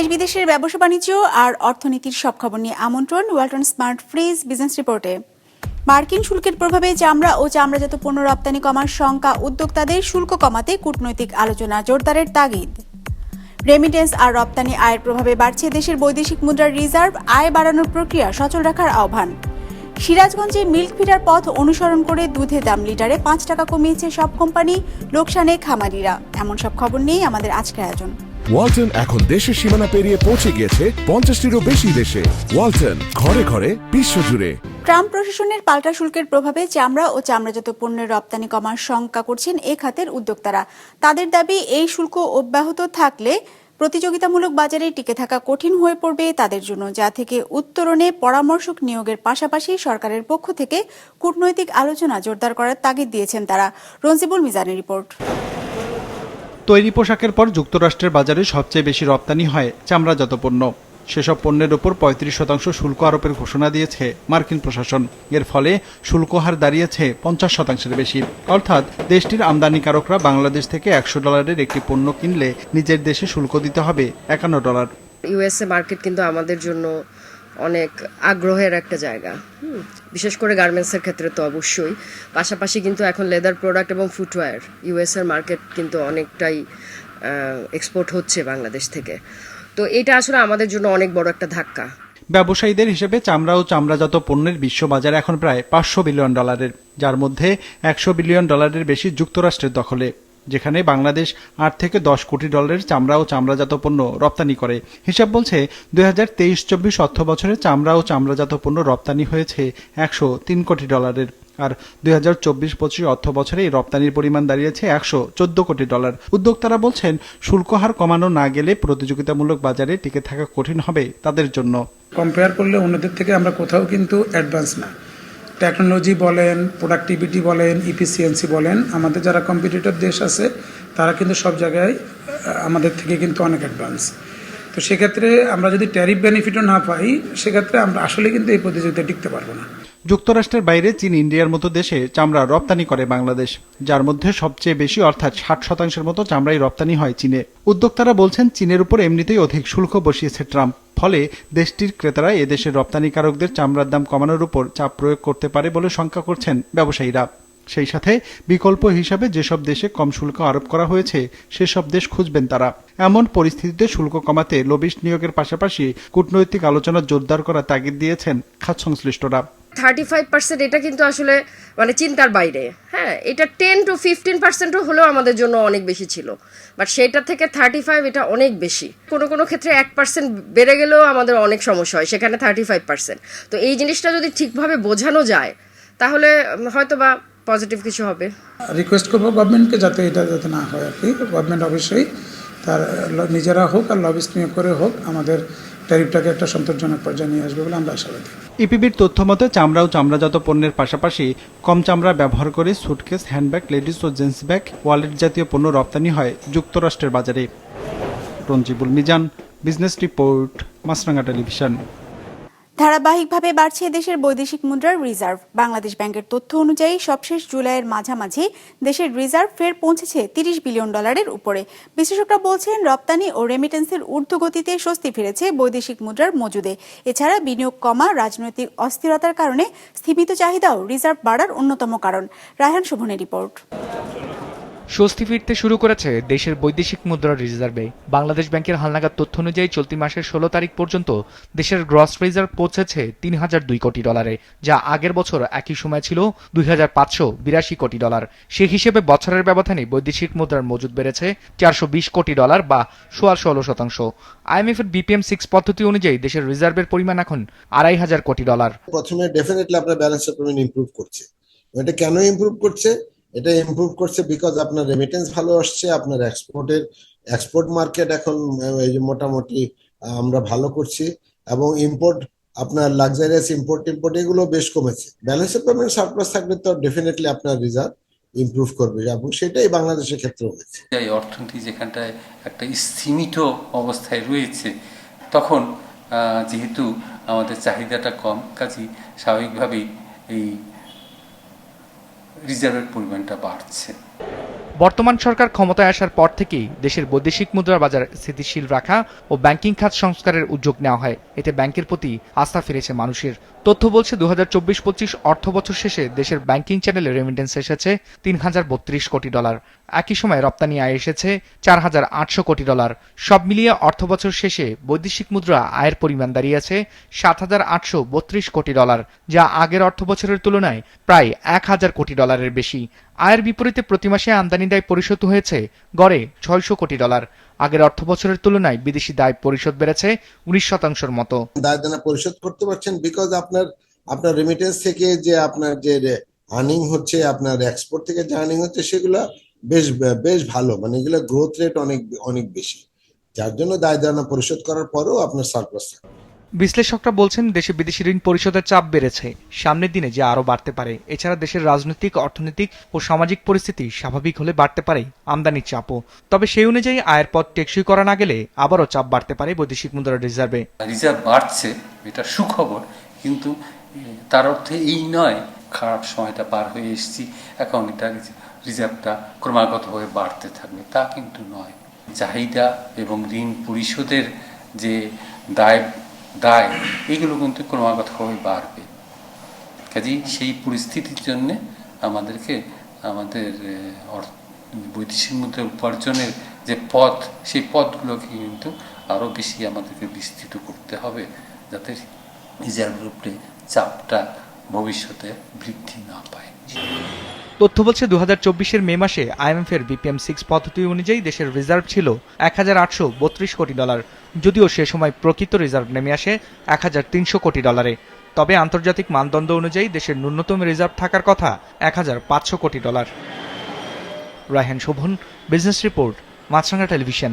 দেশ বিদেশের ব্যবসা বাণিজ্য আর অর্থনীতির সব খবর নিয়ে আমন্ত্রণ ওয়ালটন স্মার্ট ফ্রিজ বিজনেস রিপোর্টে। মার্কিন শুল্কের প্রভাবে চামড়া ও চামড়াজাত পণ্য রপ্তানি কমার শঙ্কা উদ্যোক্তাদের শুল্ক কমাতে কূটনৈতিক আলোচনা জোরদারের তাগিদ। রেমিটেন্স আর রপ্তানি আয়ের প্রভাবে বাড়ছে দেশের বৈদেশিক মুদ্রার রিজার্ভ, আয় বাড়ানোর প্রক্রিয়া সচল রাখার আহ্বান। সিরাজগঞ্জে মিল্ক ফিডার পথ অনুসরণ করে দুধের দাম লিটারে পাঁচ টাকা কমিয়েছে সব কোম্পানি, লোকসানে খামারিরা। এমন সব খবর নিয়েই আমাদের আজকের আয়োজন। ওয়ালটন এখন দেশের সীমানা পেরিয়ে পৌঁছে গিয়েছে পঞ্চাশটিরও বেশি দেশে। ওয়ালটন, ঘরে ঘরে, বিশ্বজুড়ে। ট্রাম্প প্রশাসনের পাল্টা শুল্কের প্রভাবে চামড়া ও চামড়াজাত পণ্যের রপ্তানি কমার শঙ্কা করছেন এ খাতের উদ্যোক্তারা। তাদের দাবি, এই শুল্ক অব্যাহত থাকলে প্রতিযোগিতামূলক বাজারে টিকে থাকা কঠিন হয়ে পড়বে তাদের জন্য, যা থেকে উত্তরণে পরামর্শক নিয়োগের পাশাপাশি সরকারের পক্ষ থেকে কূটনৈতিক আলোচনা জোরদার করার তাগিদ দিয়েছেন তারা। রঞ্জিবুল মিজানের রিপোর্ট। তৈরি পোশাকের পর যুক্তরাষ্ট্রের বাজারে সবচেয়ে বেশি রপ্তানি হয় চামড়াজাত পণ্য। সেসব পণ্যের ওপর পঁয়ত্রিশ শতাংশ শুল্ক আরোপের ঘোষণা দিয়েছে মার্কিন প্রশাসন। এর ফলে শুল্ক হার দাঁড়িয়েছে পঞ্চাশ শতাংশের বেশি। অর্থাৎ দেশটির আমদানিকারকরা বাংলাদেশ থেকে একশো ডলারের একটি পণ্য কিনলে নিজের দেশে শুল্ক দিতে হবে একান্ন ডলার। ইউএসএ মার্কেট কিন্তু আমাদের জন্য অনেক আগ্রহের একটা জায়গা। বিশেষ করে গার্মেন্টসের ক্ষেত্রে তো অবশ্যই। পাশাপাশি কিন্তু এখন লেদার প্রোডাক্ট এবং ফুটওয়্যার ইউএসএর মার্কেট কিন্তু অনেকটাই এক্সপোর্ট হচ্ছে বাংলাদেশ থেকে। তো এটা আসলে আমাদের জন্য অনেক বড় একটা ধাক্কা। ব্যবসায়ীদের হিসেবে চামড়া ও চামড়াজাত পণ্যের বিশ্ব বাজার এখন প্রায় পাঁচশো বিলিয়ন ডলারের যার মধ্যে একশো বিলিয়ন ডলারের বেশি যুক্তরাষ্ট্রের দখলে। যেখানে বাংলাদেশ আট থেকে দশ কোটি ডলারের চামড়া ও চামড়াজাত পণ্য রপ্তানি করে। হিসাব বলছে, দুই হাজার তেইশ চব্বিশ অর্থ বছরে চামড়া ও চামড়াজাত পণ্য রপ্তানি হয়েছে একশো তিন কোটি ডলারের, আর দুই হাজার চব্বিশ পঁচিশ অর্থ বছরে এই রপ্তানির পরিমাণ দাঁড়িয়েছে একশো চোদ্দ কোটি ডলার। উদ্যোক্তারা বলছেন, শুল্ক হার কমানো না গেলে প্রতিযোগিতামূলক বাজারে টিকে থাকা কঠিন হবে তাদের জন্য। কম্পেয়ার করলে অন্যদের থেকে আমরা কোথাও কিন্তু অ্যাডভান্স না। টেকনোলজি বলেন প্রোডাক্টিভিটি বলেন ইফিসিয়েন্সি বলেন, আমাদের যারা কম্পিটিটর দেশ আছে, তারা কিন্তু সব জায়গায় আমাদের থেকে কিন্তু অনেক অ্যাডভান্স তো সেক্ষেত্রে আমরা যদি ট্যারিফ বেনিফিটও না পাই, সেক্ষেত্রে আমরা আসলে কিন্তু এই প্রতিযোগিতায় টিকতে পারব না। যুক্তরাষ্ট্রের বাইরে চীন, ইন্ডিয়ার মতো দেশে চামড়া রপ্তানি করে বাংলাদেশ, যার মধ্যে সবচেয়ে বেশি, অর্থাৎ ষাট শতাংশের মতো চামড়াই রপ্তানি হয় চীনে। উদ্যোক্তারা বলছেন, চীনের উপর এমনিতেই অধিক শুল্ক বসিয়েছে ট্রাম্প। ফলে দেশটির ক্রেতারা এদেশের রপ্তানিকারকদের চামড়ার দাম কমানোর উপর চাপ প্রয়োগ করতে পারে বলে শঙ্কা করছেন ব্যবসায়ীরা। সেই সাথে বিকল্প হিসাবে যেসব দেশে কম শুল্ক আরোপ করা হয়েছে, সেসব দেশ খুঁজবেন তারা। এমন পরিস্থিতিতে শুল্ক কমাতে লবিস্ট নিয়োগের পাশাপাশি কূটনৈতিক আলোচনা জোরদার করা তাগিদ দিয়েছেন খাত সংশ্লিষ্টরা। থার্টি ফাইভ পার্সেন্ট এটা কিন্তু আসলে মানে চিন্তার বাইরে। হ্যাঁ এটা টেন টু ফিফটিন পার্সেন্টও হলেও আমাদের জন্য অনেক বেশি ছিল। বাট সেটা থেকে থার্টি ফাইভ এটা অনেক বেশি। কোনো কোনো ক্ষেত্রে এক পার্সেন্ট বেড়ে গেলেও আমাদের অনেক সমস্যা হয়, সেখানে থার্টি ফাইভ পার্সেন্ট তো এই জিনিসটা যদি ঠিকভাবে বোঝানো যায়, তাহলে হয়তো বা পজিটিভ কিছু হবে। রিকোয়েস্ট করব গভর্নমেন্টকে যাতে এটা যাতে না হয় আর কি। গভর্নমেন্ট অবশ্যই তার নিজেরা হোক আর লবিস্ট নিয়োগ করে হোক, আমাদের ট্যারিফটাকে একটা সন্তোষজনক পর্যায়ে নিয়ে আসবে বলে আমরা আশাবাদী। ইপিবির তথ্য মতে চামড়া ও চামড়াজাত পণ্যের পাশাপাশি কম চামড়া ব্যবহার করে সুটকেস হ্যান্ডব্যাগ লেডিস ও জেন্টস ব্যাগ ওয়ালেট জাতীয় পণ্য রপ্তানি হয় যুক্তরাষ্ট্রের বাজারে। Ranjibul Mizan business report Maasranga television ধারাবাহিকভাবে বাড়ছে দেশের বৈদেশিক মুদ্রার রিজার্ভ। বাংলাদেশ ব্যাংকের তথ্য অনুযায়ী, সবশেষ জুলাইয়ের মাঝামাঝি দেশের রিজার্ভ ফের পৌঁছেছে তিরিশ বিলিয়ন ডলারের উপরে। বিশেষজ্ঞরা বলছেন, রপ্তানি ও রেমিটেন্সের ঊর্ধ্বগতিতে স্বস্তি ফিরেছে বৈদেশিক মুদ্রার মজুদে। এছাড়া বিনিয়োগ কমা, রাজনৈতিক অস্থিরতার কারণে স্থিমিত চাহিদাও রিজার্ভ বাড়ার অন্যতম কারণ। রায়হান শোভনের রিপোর্ট। স্বস্তি ফিরতে শুরু করেছে দেশের বৈদেশিক মুদ্রার রিজার্ভে। বাংলাদেশ ব্যাংকের হালনাগাদ তথ্য অনুযায়ী চলতি মাসের ষোলো তারিখ পর্যন্ত দেশের গ্রস রিজার্ভ পৌঁছেছে তিন হাজার দুই কোটি ডলারে, যা আগের বছর একই সময় ছিল দুই হাজার পাঁচশো বিরাশি কোটি ডলার। সে হিসেবে বছরের ব্যবধানে বৈদেশিক মুদ্রার মজুদ বেড়েছে চারশো বিশ কোটি ডলার বা সোয়া ষোলো শতাংশ। আইএমএফ এর বিপিএম সিক্স পদ্ধতি অনুযায়ী দেশের রিজার্ভের পরিমাণ এখন আড়াই হাজার কোটি ডলার। প্রথমে ডেফিনেটলি আপনার ব্যালেন্সের পরিমাণ ইমপ্রুভ করছে। এটা কেন ইমপ্রুভ করছে? এটা ইমপ্রুভ করছে বিকজ আপনার রেমিটেন্স ভালো আসছে, আপনার এক্সপোর্টের এক্সপোর্ট মার্কেট এখন মোটামুটি আমরা ভালো করছি এবং ইম্পোর্ট আপনার লাক্সারিয়াস ইম্পোর্ট টিম্পোর্ট এগুলো বেশ কমেছে। ব্যালেন্সের পেমেন্ট সারপ্লাস থাকলে তো ডেফিনেটলি আপনার রিজার্ভ ইমপ্রুভ করবে এবং সেটাই বাংলাদেশের ক্ষেত্রে হয়েছে। এই অর্থনীতি যেখানটায় একটা সীমিত অবস্থায় রয়েছে, তখন যেহেতু আমাদের চাহিদাটা কম, কাজেই স্বাভাবিকভাবেই এই রিজার্ভের পরিমাণটা বাড়ছে। বর্তমান সরকার ক্ষমতায় আসার পর থেকেই দেশের বৈদেশিক মুদ্রা বাজার স্থিতিশীল রাখা ও ব্যাংকিং খাত সংস্কারের উদ্যোগ নেওয়া হয়। এতে ব্যাংকের প্রতি আস্থা ফিরেছে মানুষের। তথ্য বলছে দু হাজার চব্বিশ পঁচিশ অর্থ বছর শেষে দেশের ব্যাংকিং চ্যানেলে রেমিটেন্স এসেছে তিন হাজার বত্রিশ কোটি ডলার। একই সময় রপ্তানি আয় এসেছে চার হাজার আটশো কোটি ডলার। সব মিলিয়ে অর্থ বছর শেষে বৈদেশিক মুদ্রা আয়ের পরিমাণ দাঁড়িয়েছে সাত হাজার আটশো বত্রিশ কোটি ডলার, যা আগের অর্থ বছরের তুলনায় প্রায় এক হাজার কোটি ডলারের বেশি। আয়ের বিপরীতে প্রতি মাসে আমদানি দায় পরিশোধ হয়েছে গড়ে ছয়শো কোটি ডলার। আগের অর্থ বছরের তুলনায় বিদেশি দায় পরিশোধ বেড়েছে উনিশ শতাংশের মতো। দায় দেনা পরিশোধ করতে পারছেন বিকজ আপনার আপনার রেমিটেন্স থেকে যে আপনার যে আর্নিং হচ্ছে, আপনার এক্সপোর্ট থেকে যে আর্নিং হচ্ছে, সেগুলো বেশ বেশ ভালো। মানে এগুলো গ্রোথ রেট অনেক অনেক বেশি। যার জন্য দায় দেনা পরিশোধ করার পরেও আপনার সারপ্লাস বিশ্লেষকরা বলছেন দেশে বিদেশি ঋণ পরিশোধের চাপ বেড়েছে। সামনের দিনে যে আরও বাড়তে পারে, এছাড়া দেশের রাজনৈতিক, অর্থনৈতিক ও সামাজিক পরিস্থিতি স্বাভাবিক হলে বাড়তে পারে আমদানির চাপও। তবে সেই অনুযায়ী আয়ের পথ টেকসই করা না গেলে আবারও চাপ বাড়তে পারে বৈদেশিক মুদ্রা রিজার্ভে। রিজার্ভ বাড়ছে, এটা সুখবর, কিন্তু তার অর্থে এই নয়, খারাপ সময়টা পার হয়ে এসেছি, এখন এটা রিজার্ভটা ক্রমাগতভাবে বাড়তে থাকবে, তা কিন্তু নয়। চাহিদা এবং ঋণ পরিশোধের যে দায় দায়, এগুলো কিন্তু ক্রমাগতভাবে বাড়বে। কাজেই সেই পরিস্থিতির জন্যে আমাদেরকে আমাদের বৈদেশিক মুদ্রা উপার্জনের যে পথ, সেই পথগুলোকে কিন্তু আরও বেশি আমাদেরকে বিস্তৃত করতে হবে যাতে রিজার্ভের উপরে চাপটা ভবিষ্যতে বৃদ্ধি না পায়। তথ্য বলছে দু হাজার চব্বিশের মে মাসে আইএমএফ এর বিপিএম সিক্স পদ্ধতি অনুযায়ী দেশের রিজার্ভ ছিল এক হাজার আটশো বত্রিশ কোটি ডলার। যদিও সে সময় প্রকৃত রিজার্ভ নেমে আসে এক হাজার তিনশো কোটি ডলারে। তবে আন্তর্জাতিক মানদণ্ড অনুযায়ী দেশের ন্যূনতম রিজার্ভ থাকার কথা এক হাজার পাঁচশো কোটি dollar. Raihan Shovon, business report, Maasranga television.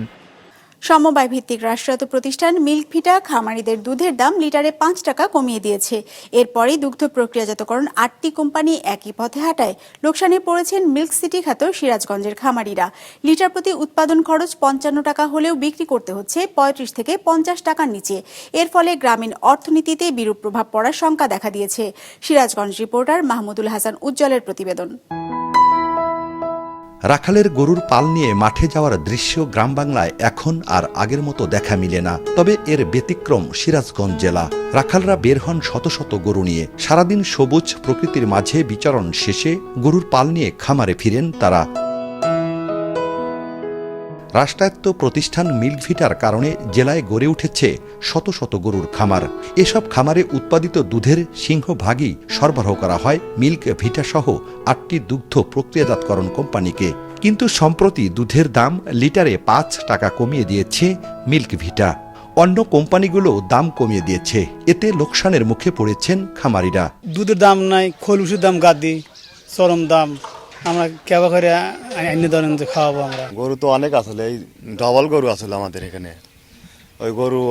সমবায় ভিত্তিক রাষ্ট্রায়ত্ত প্রতিষ্ঠান মিল্ক ভিটা খামারিদের দুধের দাম লিটারে পাঁচ টাকা কমিয়ে দিয়েছে। এরপরই দুগ্ধ প্রক্রিয়াজাতকরণ আটটি কোম্পানি একই পথে হাঁটায়। লোকসানে পড়েছেন মিল্ক সিটি খ্যাত সিরাজগঞ্জের খামারিরা। লিটার প্রতি উৎপাদন খরচ পঞ্চান্ন টাকা হলেও বিক্রি করতে হচ্ছে পঁয়ত্রিশ থেকে পঞ্চাশ টাকার নিচে। এর ফলে গ্রামীণ অর্থনীতিতে বিরূপ প্রভাব পড়ার শঙ্কা দেখা দিয়েছে। সিরাজগঞ্জ রিপোর্টার মাহমুদুল হাসান উজ্জ্বলের প্রতিবেদন। রাখালের গরুর পাল নিয়ে মাঠে যাওয়ার দৃশ্য গ্রাম বাংলায় এখন আর আগের মতো দেখা মিলে না। তবে এর ব্যতিক্রম সিরাজগঞ্জ জেলা। রাখালরা বের হন শত শত গরু নিয়ে। সারাদিন সবুজ প্রকৃতির মাঝে বিচরণ শেষে গরুর পাল নিয়ে খামারে ফিরেন তারা। রাষ্ট্রায়ত্ত প্রতিষ্ঠান মিল্কভিটার কারণে জেলায় গড়ে উঠেছে শত শত গরুর খামার। এসব খামারে উৎপাদিত দুধের সিংহভাগই সরবরাহ করা হয় মিল্ক ভিটা সহ আটটি দুগ্ধ প্রক্রিয়াজাতকরণ কোম্পানিকে। কিন্তু সম্প্রতি দুধের দাম লিটারে পাঁচ টাকা কমিয়ে দিয়েছে মিল্ক ভিটা অন্য কোম্পানিগুলো দাম কমিয়ে দিয়েছে। এতে লোকসানের মুখে পড়েছেন খামারিরা। দুধের দাম নাই, খোল দাম গাদি, চরম দাম। আমরা কেবা করে অন্য ধরেন খাওয়াবো আমরা? গরু তো অনেক আসলে এই ডবল গরু আসলে আমাদের এখানে। ওই গরু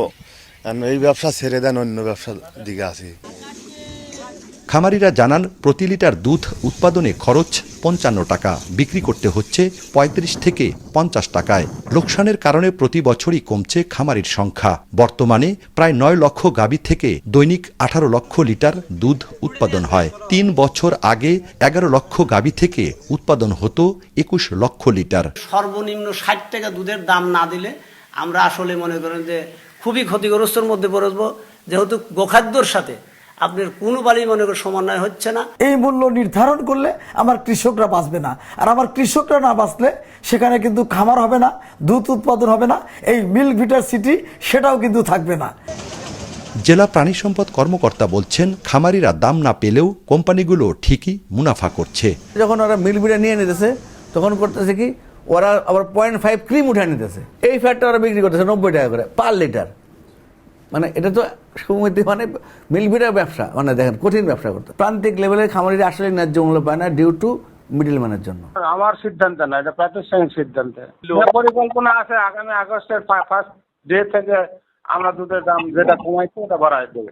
এই ব্যবসা ছেড়ে দেন, অন্য ব্যবসার দিকে আসি খামারিরা জানান, প্রতি লিটার দুধ উৎপাদনে খরচ পঞ্চান্ন টাকা, বিক্রি করতে হচ্ছে ৩৫ থেকে পঞ্চাশ টাকায়। লোকসানের কারণে প্রতি বছরই কমছে খামারির সংখ্যা। বর্তমানে প্রায় নয় লক্ষ গাভী থেকে দৈনিক আঠারো লক্ষ লিটার দুধ উৎপাদন হয়। তিন বছর আগে এগারো লক্ষ গাভী থেকে উৎপাদন হতো একুশ লক্ষ লিটার। সর্বনিম্ন ষাট টাকা দুধের দাম না দিলে আমরা আসলে মনে করেন যে খুবই ক্ষতিগ্রস্তর মধ্যে পড়ব যেহেতু গোখাদ্যর সাথে আপনার কোনো বাড়ি মনে করেন সমন্বয় হচ্ছে না। এই মূল্য নির্ধারণ করলে আমার কৃষকরা বাঁচবে না। আর আমার কৃষকরা না বাঁচলে সেখানে কিন্তু খামার হবে না দুধ উৎপাদন হবে না এই মিল্ক ভিটার সিটি সেটাও কিন্তু থাকবে না। জেলা প্রাণী সম্পদ কর্মকর্তা বলছেন খামারিরা দাম না পেলেও কোম্পানিগুলো ঠিকই মুনাফা করছে। যখন ওরা মিল ভিটা নিয়ে নিতেছে তখন করতেছে কি ওরা আবার পয়েন্ট ফাইভ ক্রিম উঠে নিতেছে। এই ফ্যাটটা ওরা বিক্রি করতেছে নব্বই টাকা করে পার লিটার মানে এটা তো সমিতি মানে মিলভিটার ব্যবসা মানে দেখেন কঠিন ব্যবসা করতে। প্রান্তিক লেভেলের খামারি আসলে ন্যায্য মূল্য পায় না ডিউ টু মিডিল ম্যানের জন্য। আমার সিদ্ধান্ত না এটা প্রাতিষ্ঠানিক সিদ্ধান্ত। পরিকল্পনা আছে আগামী আগস্টের ফার্স্ট ডে থেকে আমরা দুধের দাম যেটা কমাইছি ওটা বাড়াই দেবো।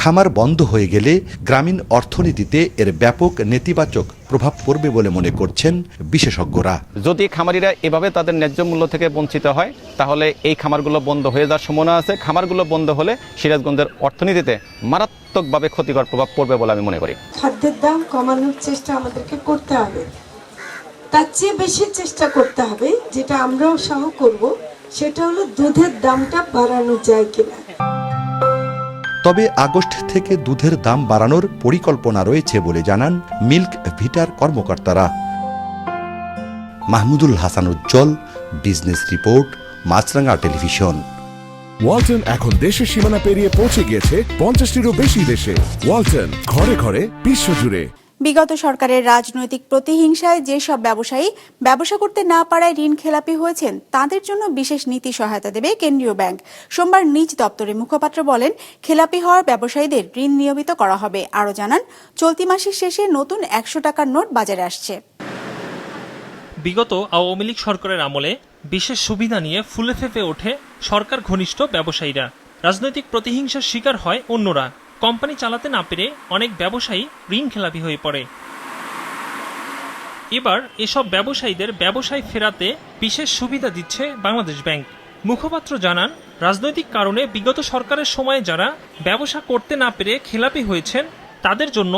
খামার বন্ধ হয়ে গেলে গ্রামীণ অর্থনীতিতে এর ব্যাপক নেতিবাচক প্রভাব পড়বে বলে মনে করছেন বিশেষজ্ঞরা। যদি খামারিরা এভাবে তাদের ন্যায্য মূল্য থেকে বঞ্চিত হয় তাহলে এই খামারগুলো বন্ধ হয়ে যাওয়ার সম্ভাবনা আছে। খামারগুলো বন্ধ হলে সিরাজগঞ্জের অর্থনীতিতে মারাত্মকভাবে ক্ষতিকর প্রভাব পড়বে বলে আমি মনে করি। খাদ্যের দাম কমানোর চেষ্টা আমাদেরকে করতে হবে। তার চেয়ে বেশি চেষ্টা করতে হবে যেটা আমরাও সহ করব সেটা হলো দুধের দামটা বাড়ানো যায় কিনা। তবে আগস্ট থেকে দুধের দাম বাড়ানোর পরিকল্পনা রয়েছে বলে জানান মিল্ক ভিটার কর্মকর্তারা। Mahmudul Hasan Ujjwal, business report Maasranga television. Walton এখন দেশের সীমানা পেরিয়ে পৌঁছে গিয়েছে পঞ্চাশটিরও বেশি দেশে। ওয়ালটন, ঘরে ঘরে বিশ্বজুড়ে বিগত সরকারের রাজনৈতিক প্রতিহিংসায় যেসব ব্যবসায়ী ব্যবসা করতে না পারায় ঋণ খেলাপি হয়েছেন, তাদের জন্য বিশেষ নীতি সহায়তা দেবে কেন্দ্রীয় ব্যাংক। সোমবার নিজ দপ্তরে মুখপাত্র বলেন, খেলাপি হওয়ার ব্যবসায়ীদের ঋণ নিয়মিত করা হবে। আরও জানান, চলতি মাসের শেষে নতুন একশো টাকার নোট বাজারে আসছে। বিগত আওয়ামী লীগ সরকারের আমলে বিশেষ সুবিধা নিয়ে ফুলে ফেপে ওঠে সরকার ঘনিষ্ঠ ব্যবসায়ীরা। রাজনৈতিক প্রতিহিংসার শিকার হয় অন্যরা। কোম্পানি চালাতে না পেরে অনেক ব্যবসায়ী ঋণ খেলাপি হয়ে পড়ে। এবার এসব ব্যবসায়ীদের ব্যবসায় ফেরাতে বিশেষ সুবিধা দিচ্ছে বাংলাদেশ ব্যাংক। মুখপাত্র জানান রাজনৈতিক কারণে বিগত সরকারের সময়ে যারা ব্যবসা করতে না পেরে খেলাপি হয়েছেন তাদের জন্য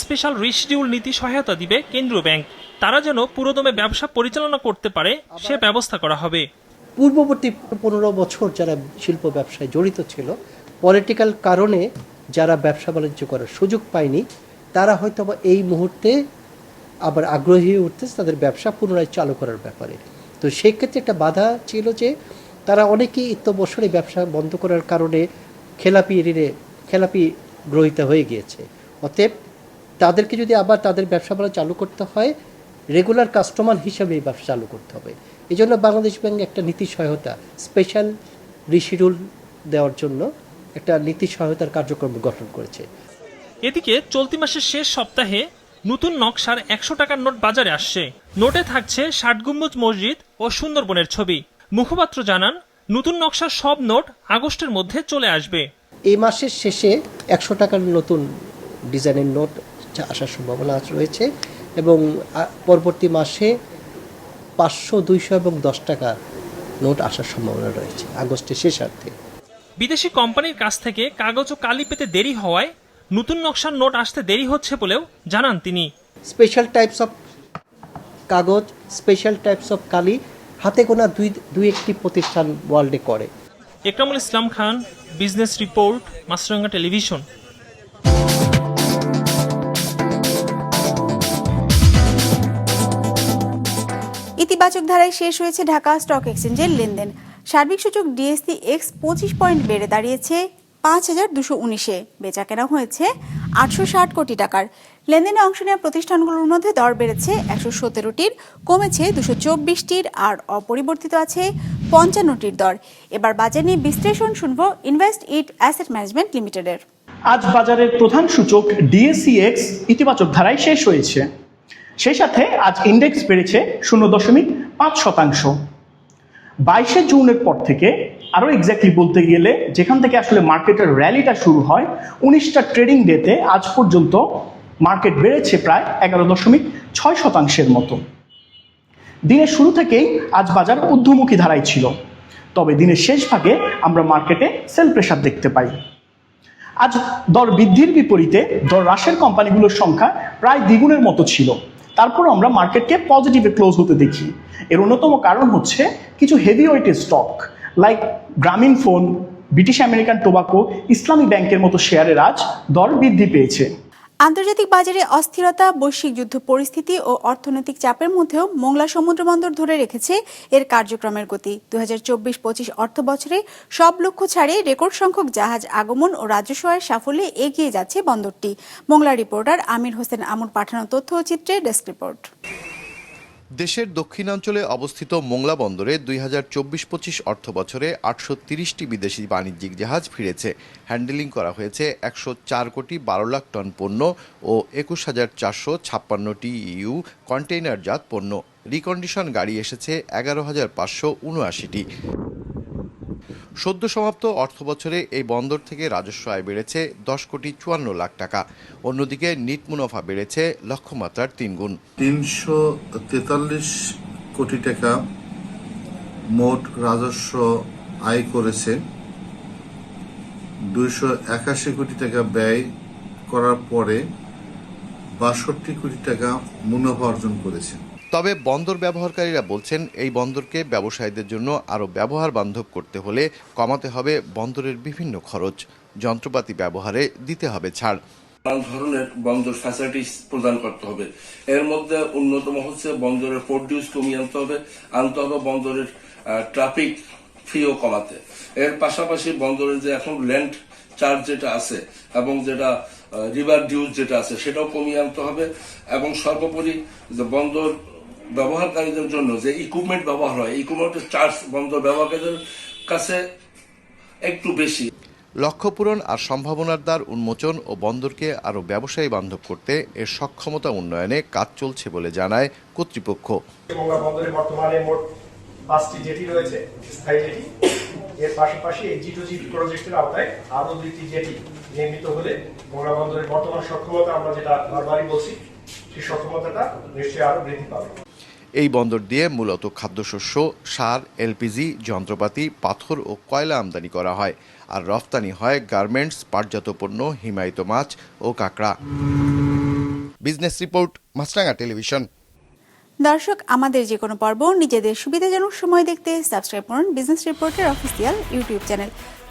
স্পেশাল রিশিডিউল নীতি সহায়তা দিবে কেন্দ্রীয় ব্যাংক। তারা যেন পুরোদমে ব্যবসা পরিচালনা করতে পারে সে ব্যবস্থা করা হবে। পূর্ববর্তী পনেরো বছর যারা শিল্প ব্যবসায় জড়িত ছিল পলিটিক্যাল কারণে যারা ব্যবসা বাণিজ্য করার সুযোগ পায়নি, তারা হয়তো এই মুহূর্তে আবার আগ্রহী হয়ে উঠতেছে তাদের ব্যবসা পুনরায় চালু করার ব্যাপারে। তো সেই ক্ষেত্রে একটা বাধা ছিল যে তারা অনেকেই ইত্য বছরে ব্যবসা বন্ধ করার কারণে খেলাপি ঋণে খেলাপি গ্রহিতা হয়ে গিয়েছে। অতএব তাদেরকে যদি আবার তাদের ব্যবসা বাণিজ্য চালু করতে হয়, রেগুলার কাস্টমার হিসাবে এই ব্যবসা চালু করতে হবে। এই জন্য বাংলাদেশ ব্যাংক একটা নীতি সহায়তা স্পেশাল রিশিডিউল দেওয়ার জন্য একটা নীতি সহায়তার কার্যক্রম গঠন করেছে। এদিকে চলতি মাসের শেষ সপ্তাহে নতুন নকশার একশো টাকার নোট বাজারে আসছে। নোটে থাকছে ষাট গম্বুজ মসজিদ ও সুন্দরবনের ছবি। মুখপাত্র জানান নতুন নকশার সব নোট আগস্টের মধ্যে চলে আসবে। এই মাসের শেষে একশো টাকার নতুন ডিজাইনের নোট আসার সম্ভাবনা রয়েছে এবং পরবর্তী মাসে পাঁচশো দুইশো এবং দশ টাকা নোট আসার সম্ভাবনা রয়েছে। আগস্টের শেষার্ধে। বিদেশি কোম্পানির কাছ থেকে কাগজ ও কালি পেতে দেরি হওয়ায় নতুন নকশার নোট আসতে দেরি হচ্ছে বলেও জানান তিনি। স্পেশাল টাইপস অফ কাগজ স্পেশাল টাইপস অফ কালি হাতে গোনা দুই দুই একটি প্রতিষ্ঠান ওয়ার্ল্ডে করে। Ekramul Islam Khan business report Maasranga television. ইতিবাচক ধারায় শেষ হয়েছে ঢাকা স্টক এক্সচেঞ্জের লেনদেন। সার্বিক সূচক ডিএসসি এক্স পঁচিশ পয়েন্ট বেড়ে দাঁড়িয়েছে পাঁচ হাজার দুশো উনিশে। বেচা কেনা হয়েছে আটশো ষাট কোটি টাকার। লেনদেনে অংশ নেওয়া প্রতিষ্ঠানগুলোর মধ্যে দর বেড়েছে একশো সতেরোটির, কমেছে দুশো চব্বিশটির আর অপরিবর্তিত আছে পঞ্চান্নটির দর। এবার বাজার নিয়ে বিশ্লেষণ শুনব ইনভেস্ট ইট অ্যাসেট ম্যানেজমেন্ট লিমিটেডের। আজ বাজারের প্রধান সূচক ডিএসসিএক্স ইতিবাচক ধারায় শেষ হয়েছে। সেই সাথে আজ ইন্ডেক্স বেড়েছে শূন্য দশমিক পাঁচ শতাংশ। বাইশে জুনের পর থেকে আরও এক্স্যাক্টলি বলতে গেলে যেখান থেকে আসলে মার্কেটের র্যালিটা শুরু হয়, উনিশটা ট্রেডিং ডেতে আজ পর্যন্ত মার্কেট বেড়েছে প্রায় এগারো দশমিক ছয় শতাংশের মতো। দিনের শুরু থেকেই আজ বাজার ঊর্ধ্বমুখী ধারায় ছিল। তবে দিনের শেষ ভাগে আমরা মার্কেটে সেল প্রেশার দেখতে পাই। আজ দর বৃদ্ধির বিপরীতে দর হ্রাসের কোম্পানিগুলোর সংখ্যা প্রায় দ্বিগুণের মতো ছিল। তারপর আমরা মার্কেটকে পজিটিভে ক্লোজ হতে দেখি। এর অন্যতম কারণ হচ্ছে কিছু হেভি ওয়েটের stock like Grameen phone British American Tobacco Islami ব্যাংকের মতো শেয়ারের আজ দর বৃদ্ধি পেয়েছে। আন্তর্জাতিক বাজারে অস্থিরতা, বৈশ্বিক যুদ্ধ পরিস্থিতি ও অর্থনৈতিক চাপের মধ্যেও মোংলা সমুদ্র বন্দর ধরে রেখেছে এর কার্যক্রমের গতি। দু হাজার চব্বিশ পঁচিশ অর্থ বছরে সব লক্ষ্য ছাড়ে রেকর্ড সংখ্যক জাহাজ আগমন ও রাজস্ব আয়ের সাফল্যে এগিয়ে যাচ্ছে বন্দরটি। মোংলা রিপোর্টার আমির হোসেন আমুর পাঠানো তথ্য ও চিত্রে ডেস্ক রিপোর্ট। দেশের দক্ষিণাঞ্চলে অবস্থিত মোংলা বন্দরে দুই হাজার চব্বিশ পঁচিশ অর্থ বছরে আটশো তিরিশটি বিদেশি বাণিজ্যিক জাহাজ ফিরেছে। হ্যান্ডেলিং করা হয়েছে একশো চার কোটি বারো লাখ টন পণ্য ও একুশ হাজার চারশো ছাপ্পান্নটি ইউ কন্টেইনারজাত পণ্য। রিকন্ডিশন গাড়ি এসেছে এগারো হাজার পাঁচশো উনআশিটি। সদ্য সমাপ্ত অর্থ বছরে এই বন্দর থেকে রাজস্ব আয় বেড়েছে দশ কোটি চুয়ান্ন লাখ টাকা। অন্যদিকে নিট মুনাফা বেড়েছে লক্ষ্যমাত্রার তিনগুণ। তিনশো তেতাল্লিশ কোটি টাকা মোট রাজস্ব আয় করেছে। দুইশো একাশি কোটি টাকা ব্যয় করার পরে বাষট্টি কোটি টাকা মুনাফা অর্জন করেছে। তবে বন্দর ব্যবহারকারীরা বলছেন, এই বন্দরকে ব্যবসায়ীদের জন্য আরও ব্যবহার বান্ধব করতে হলে কমাতে হবে বন্দরের বিভিন্ন খরচ। যন্ত্রপাতি ব্যবহারে দিতে হবে ছাড়। নানান ধরনের বন্দর ফ্যাসিলিটিস প্রদান করতে হবে। এর মধ্যে অন্যতম হচ্ছে বন্দরের প্রডিউস কমিয়ে আনতে হবে আনতে হবে বন্দরের ট্রাফিক ফিও কমাতে। এর পাশাপাশি বন্দরের যে এখন ল্যান্ড চার্জ যেটা আছে এবং যেটা রিভার ডিউজ যেটা আছে সেটাও কমিয়ে আনতে হবে এবং সর্বোপরি যে বন্দর ব্যবহারকারীদের জন্য যে ইকুইপমেন্ট ব্যবহার হয় ইকুইপমেন্টের চার্জ বন্দর ব্যবহারকারীদের কাছে একটু বেশি। লক্ষ্য পূরণ আর সম্ভাবনার দ্বার উন্মোচন ও বন্দরকে আরও ব্যবসায়ী বান্ধব করতে এর সক্ষমতা উন্নয়নে কাজ চলছে বলে জানায় কর্তৃপক্ষ। মোংলা বন্দরে বর্তমানে মোট পাঁচটি জেটি রয়েছে স্থায়ী জেটি। এর পাশাপাশি এই জি টু জি প্রজেক্টের আওতায় আরও দুইটি জেটি নির্মিত হলে মোংলা বন্দরের বর্তমান সক্ষমতা আমরা যেটা বারবারই বলছি সেই সক্ষমতাটা নিশ্চয়ই আরও বৃদ্ধি পাবে। এই বন্দর দিয়ে মূলত খাদ্যশস্য, সার, এলপিজি, যন্ত্রপাতি, পাথর ও কয়লা আমদানি করা হয়। আর রফতানি হয় গার্মেন্টস, পাটজাত পণ্য, হিমায়িত মাছ ও কাঁকড়া। Business report Maasranga television. দর্শক, আমাদের যে কোনো পর্ব নিজেদের সুবিধাজনক সময় দেখতে সাবস্ক্রাইব করুন বিজনেস রিপোর্টের অফিসিয়াল ইউটিউব চ্যানেল।